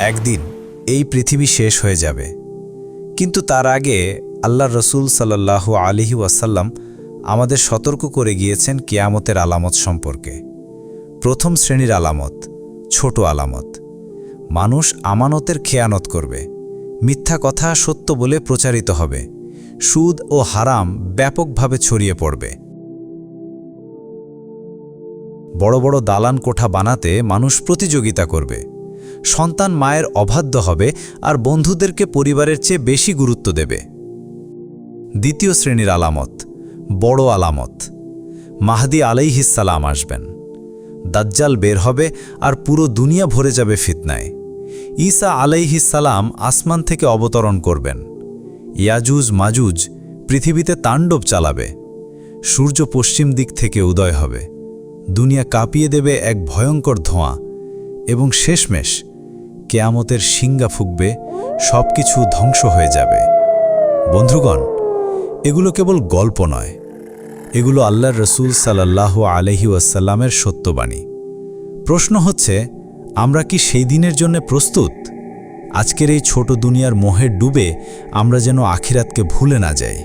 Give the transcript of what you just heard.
একদিন এই পৃথিবী শেষ হয়ে যাবে। কিন্তু তার আগে আল্লাহ রসুল সাল্লাহ আলিহি ওয়াসাল্লাম আমাদের সতর্ক করে গিয়েছেন কিয়ামতের আলামত সম্পর্কে। প্রথম শ্রেণির আলামত, ছোট আলামত। মানুষ আমানতের খেয়ানত করবে, মিথ্যা কথা সত্য বলে প্রচারিত হবে, সুদ ও হারাম ব্যাপকভাবে ছড়িয়ে পড়বে। বড় বড় দালান কোঠা বানাতে মানুষ প্রতিযোগিতা করবে সন্তান মায়ের অবাধ্য হবে আর বন্ধুদেরকে পরিবারের চেয়ে বেশি গুরুত্ব দেবে। দ্বিতীয় শ্রেণির আলামত, বড় আলামত। মাহদি আলাইহিসালাম আসবেন। দাজ্জাল বের হবে আর পুরো দুনিয়া ভরে যাবে ফিতনায়। ঈসা আলাইহিসালাম আসমান থেকে অবতরণ করবেন। ইয়াজুজ মাজুজ পৃথিবীতে তাণ্ডব চালাবে। সূর্য পশ্চিম দিক থেকে উদয় হবে। দুনিয়া কাঁপিয়ে দেবে এক ভয়ঙ্কর ধোঁয়া এবং শেষমেশ কেয়ামতের শিঙ্গা ফুকবে সব কিছু ধ্বংস হয়ে যাবে। বন্ধুগণ, এগুলো কেবল গল্প নয়। এগুলো আল্লাহর রসুল সাল্লাহ আলহি ওয়াসাল্লামের সত্যবাণী। প্রশ্ন হচ্ছে, আমরা কি সেই দিনের জন্য প্রস্তুত? আজকের এই ছোট দুনিয়ার মোহে ডুবে আমরা যেন আখিরাতকে ভুলে না যাই।